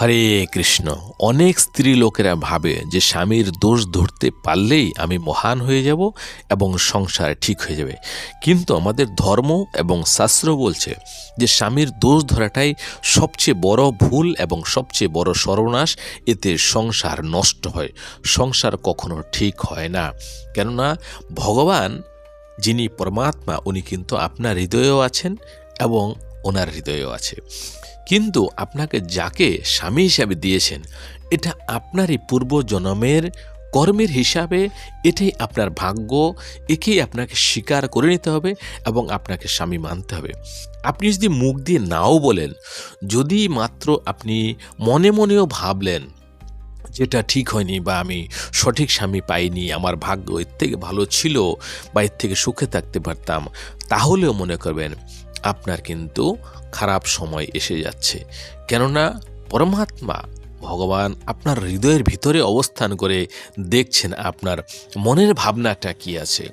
হরে কৃষ্ণ, অনেক স্ত্রী লোকেরা ভাবে যে স্বামীর দোষ ধরতে পারলেই আমি মহান হয়ে যাব এবং সংসার ঠিক হয়ে যাবে। কিন্তু আমাদের ধর্ম এবং শাস্ত্র বলছে যে স্বামীর দোষ ধরাটাই সবচেয়ে বড় ভুল এবং সবচেয়ে বড় সর্বনাশ। এতে সংসার নষ্ট হয়, সংসার কখনো ঠিক হয় না। কেননা ভগবান, যিনি পরমাত্মা, উনি কিন্তু আপনার হৃদয়েও আছেন এবং ওনার হৃদয়েও আছে। কিন্তু আপনাকে যাকে স্বামী হিসাবে দিয়েছেন, এটা আপনারই পূর্বজন্মের কর্মের হিসাবে, এটাই আপনার ভাগ্য, একেই আপনাকে স্বীকার করে নিতে হবে এবং আপনাকে স্বামী মানতে হবে। আপনি যদি মুখ দিয়ে নাও বলেন, যদি মাত্র আপনি মনে মনেও ভাবলেন, যেটা ঠিক হয়নি বা আমি সঠিক স্বামী পাইনি, আমার ভাগ্য এর থেকে ভালো ছিল বা এর থেকে সুখে থাকতে পারতাম, তাহলেও মনে করবেন আপনার কিন্তু খারাপ সময় এসে যাচ্ছে। কেননা পরমাত্মা ভগবান আপনার হৃদয়ের ভিতরে অবস্থান করে দেখছেন আপনার মনের ভাবনাটা কি আছে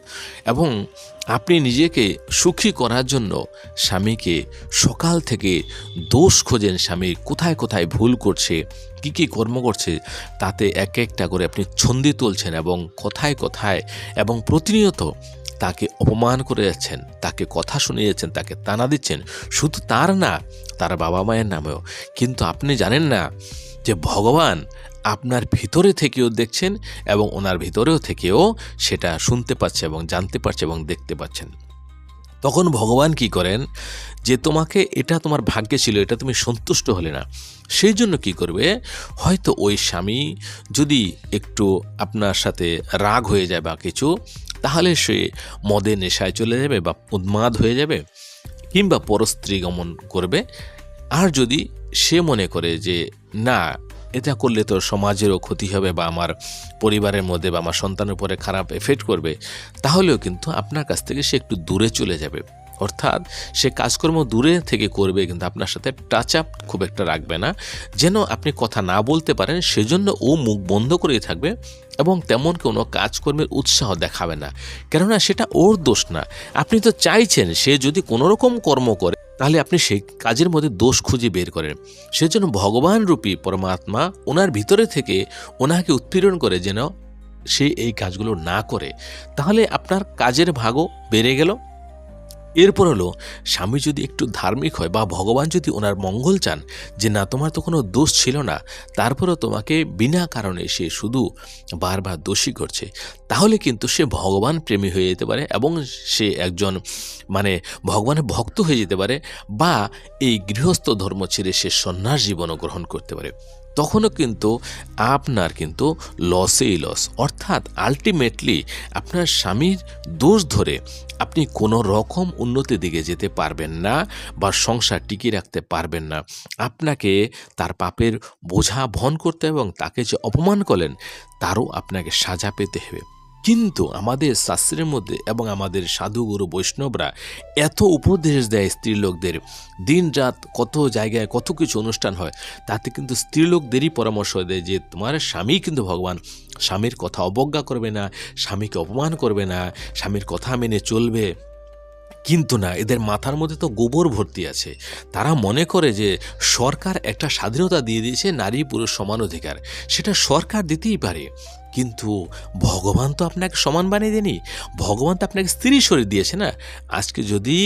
এবং আপনি নিজেকে সুখী করার জন্য স্বামীকে সকাল থেকে দোষ খোঁজেন স্বামী কোথায় কোথায় ভুল করছে, কি কি কর্ম করছে, তাতে এক একটা করে আপনি ছন্দি তুলছেন এবং কোথায় কোথায় এবং প্রতিনিয়ত তাকে অপমান করে যাচ্ছেন, তাকে কথা শুনে যাচ্ছেন, তাকে তানা দিচ্ছেন। শুধু তার না, তার বাবা মায়ের নামেও। কিন্তু আপনি জানেন না যে ভগবান আপনার ভিতরে থেকেও দেখছেন এবং ওনার ভিতরেও থেকেও সেটা শুনতে পাচ্ছে এবং জানতে পারছে এবং দেখতে পাচ্ছেন। তখন ভগবান কি করেন? যে তোমাকে এটা তোমার ভাগ্যে ছিল, এটা তুমি সন্তুষ্ট হলে না। সেই জন্য কি করবে? হয়তো ওই স্বামী যদি একটু আপনার সাথে রাগ হয়ে যায় বা কিছু তাহলে সে মদে নেশায় চলে যাবে বা উন্মাদ হয়ে যাবে কিংবা পরস্ত্রী গমন করবে। আর যদি সে মনে করে যে, না, এটা করলে তো সমাজেরও ক্ষতি হবে বা আমার পরিবারের মধ্যে বা আমার সন্তানের উপরে খারাপ এফেক্ট করবে, তাহলেও কিন্তু আপনার কাছ থেকে সে একটু দূরে চলে যাবে। অর্থাৎ সে কাজকর্ম দূরে থেকে করবে, কিন্তু আপনার সাথে টাচ আপ খুব একটা রাখবে না। যেন আপনি কথা না বলতে পারেন, সেজন্য ও মুখ বন্ধ করেই থাকবে। এবং তেমন কোনো কাজকর্মের উৎসাহ দেখাবে না। কেননা সেটা ওর দোষ না। আপনি তো চাইছেন সে যদি কোনো রকম কর্ম করে, তাহলে আপনি সেই কাজের মধ্যে দোষ খুঁজে বের করেন। সেজন্য ভগবান রূপী পরমাত্মা ওনার ভিতরে থেকে ওনাকে উৎপীড়ন করে যেন সে এই কাজগুলো না করে। তাহলে আপনার কাজের ভাগও বেড়ে গেল। এরপর হলো, স্বামী যদি একটু ধার্মিক হয় বা ভগবান যদি ওনার মঙ্গল চান যে না, তোমার তো কোনো দোষ ছিল না, তারপরও তোমাকে বিনা কারণে সে শুধু বারবার দোষী করছে, তাহলে কিন্তু সে ভগবান প্রেমী হয়ে যেতে পারে এবং সে একজন মানে ভগবানের ভক্ত হয়ে যেতে পারে বা এই গৃহস্থ ধর্ম ছেড়ে সে সন্ন্যাস জীবনও গ্রহণ করতে পারে। তখনও কিন্তু আপনার কিন্তু লসেই লস অর্থাৎ আলটিমেটলি আপনার স্বামীর দোষ ধরে আপনি কোনো রকম উন্নতির দিকে যেতে পারবেন না বা সংসার টিকিয়ে রাখতে পারবেন না। আপনাকে তার পাপের বোঝা বহন করতে এবং তাকে যে অপমান করলেন, তারও আপনাকে সাজা পেতে হবে। কিন্তু আমাদের শাস্ত্রের মধ্যে এবং আমাদের সাধুগুরু বৈষ্ণবরা এত উপদেশ দেয় স্ত্রীলোকদের। দিন রাত কত জায়গায় কত কিছু অনুষ্ঠান হয়, তাতে কিন্তু স্ত্রীলোকদেরই পরামর্শ দেয় যে তোমার স্বামী কিন্তু ভগবান। স্বামীর কথা অবজ্ঞা করবে না, স্বামীকে অপমান করবে না, স্বামীর কথা মেনে চলবে। কিন্তু না, এদের মাথার মধ্যে তো গোবর ভর্তি আছে। তারা মনে করে যে সরকার একটা স্বাধীনতা দিয়ে দিয়েছে নারী পুরুষ সমান অধিকার। সেটা সরকার দিতেই পারে। কিন্তু ভগবান তো আপনাকে সমান বানিয়ে দেনি ভগবান তো আপনাকে স্ত্রী শরীর দিয়েছে না। আজকে যদি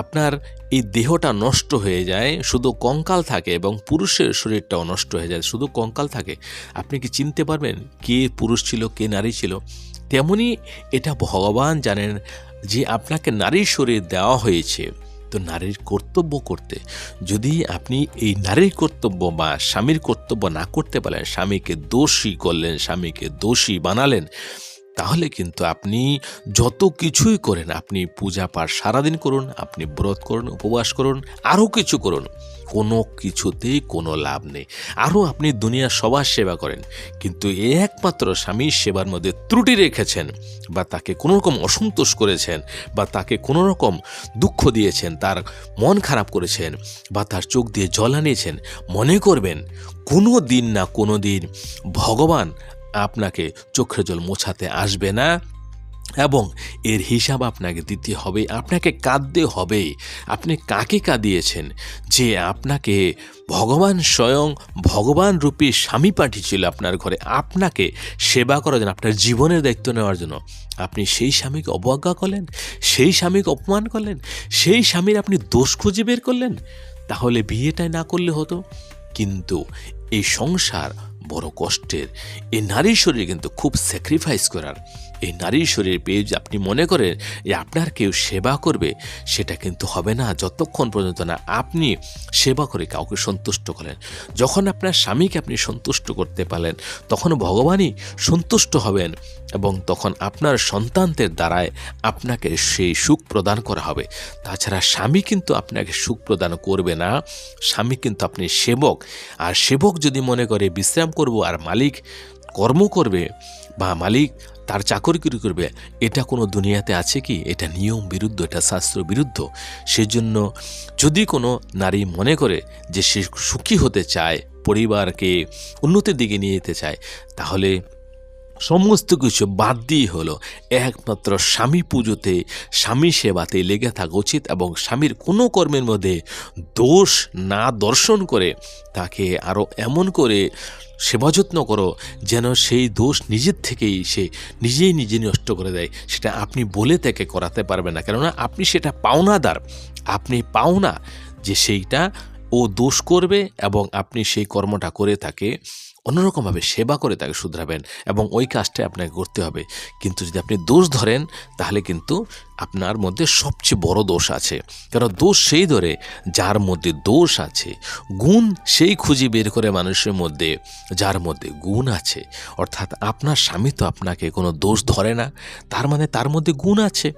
আপনার এই দেহটা নষ্ট হয়ে যায়, শুধু কঙ্কাল থাকে এবং পুরুষের শরীরটাও নষ্ট হয়ে যায়, শুধু কঙ্কাল থাকে, আপনি কি চিনতে পারবেন কে পুরুষ ছিল, কে নারী ছিল? তেমনি এটা ভগবান জানেন যে আপনাকে নারীর শরীর দেওয়া হয়েছে। তো নারীর কর্তব্য করতে। যদি আপনি এই নারীর কর্তব্য বা স্বামীর কর্তব্য না করতে পারেন, স্বামীকে দোষী করলেন, স্বামীকে দোষী বানালেন তাহলে কিন্তু আপনি যত কিছুই করেন, আপনি পূজা পাঠ সারাদিন করুন, আপনি ব্রত করুন, উপবাস করুন আরও কিছু করুন, কোনো কিছুতেই কোনো লাভ নেই। আরও আপনি দুনিয়ার সবার সেবা করেন, কিন্তু একমাত্র স্বামীর সেবার মধ্যে ত্রুটি রেখেছেন বা তাকে কোনো রকম অসন্তোষ করেছেন বা তাকে কোনো রকম দুঃখ দিয়েছেন, তার মন খারাপ করেছেন বা তার চোখ দিয়ে জল আনিয়েছেন, মনে করবেন কোনো দিন না কোনো দিন ভগবান আপনাকে চোখের জল মোছাতে আসবে না এবং এর হিসাব আপনাকে দিতে হবে, আপনাকে কাঁদতে হবে। আপনি কাকে কাঁদিয়েছেন? যে আপনাকে ভগবান স্বয়ং ভগবান রূপী স্বামী পাঠিয়েছিল আপনার ঘরে, আপনাকে সেবা করার জন্য, আপনার জীবনের দায়িত্ব নেওয়ার জন্য। আপনি সেই স্বামীকে অবজ্ঞা করলেন, সেই স্বামীকে অপমান করলেন, সেই স্বামীর আপনি দোষ খুঁজে বের করলেন। তাহলে বিয়েটাই না করলে হতো। কিন্তু এই সংসার বড় কষ্টের। এই নারীর শরীর কিন্তু খুব স্যাক্রিফাইস করার। এই নারীর শরীর পেয়ে যে আপনি মনে করেন যে আপনার কেউ সেবা করবে, সেটা কিন্তু হবে না। যতক্ষণ পর্যন্ত না আপনি সেবা করে কাউকে সন্তুষ্ট করেন। যখন আপনার স্বামীকে আপনি সন্তুষ্ট করতে পারলেন, তখন ভগবানই সন্তুষ্ট হবেন এবং তখন আপনার সন্তানদের দ্বারায় আপনাকে সেই সুখ প্রদান করা হবে। তাছাড়া স্বামী কিন্তু আপনাকে সুখ প্রদান করবে না। স্বামী কিন্তু আপনি সেবক। আর সেবক যদি মনে করে, বিশ্রাম করব আর মালিক কর্ম করবে বা মালিক তার চাকরিগিরি করবে। এটা কোনো দুনিয়াতে আছে কি? এটা নিয়ম বিরুদ্ধ, এটা শাস্ত্র বিরুদ্ধ। সেজন্য যদি কোনো নারী মনে করে যে সে সুখী হতে চায়, পরিবারকে উন্নতির দিকে নিয়ে যেতে চায়, তাহলে সমস্ত কিছু বাদ দিয়ে হলো। একমাত্র স্বামী পুজোতে, স্বামী সেবাতে লেগে থাকা উচিত এবং স্বামীর কোনো কর্মের মধ্যে দোষ না দর্শন করে তাকে আরও এমন করে সেবা যত্ন করো যেন সেই দোষ নিজের থেকেই সে নিজেই নিজে নষ্ট করে দেয়। সেটা আপনি বলে তাকে করাতে পারবে না। কেননা আপনি সেটা পাওনাদার। আপনি পাওনা যে সেইটা ও দোষ করবে এবং আপনি সেই কর্মটা করে তাকে অন্যরকমভাবে সেবা করে তাকে শুধরাবেন এবং ওই কাজটা আপনাকে করতে হবে। কিন্তু যদি আপনি দোষ ধরেন, তাহলে কিন্তু আপনার মধ্যে সবচেয়ে বড় দোষ আছে। কারণ দোষ সেই ধরে যার মধ্যে দোষ আছে, গুণ সেই খুঁজে বের করে মানুষের মধ্যে, যার মধ্যে গুণ আছে। অর্থাৎ আপনার স্বামী তো আপনাকে কোনো দোষ ধরে না, তার মানে তার মধ্যে গুণ আছে।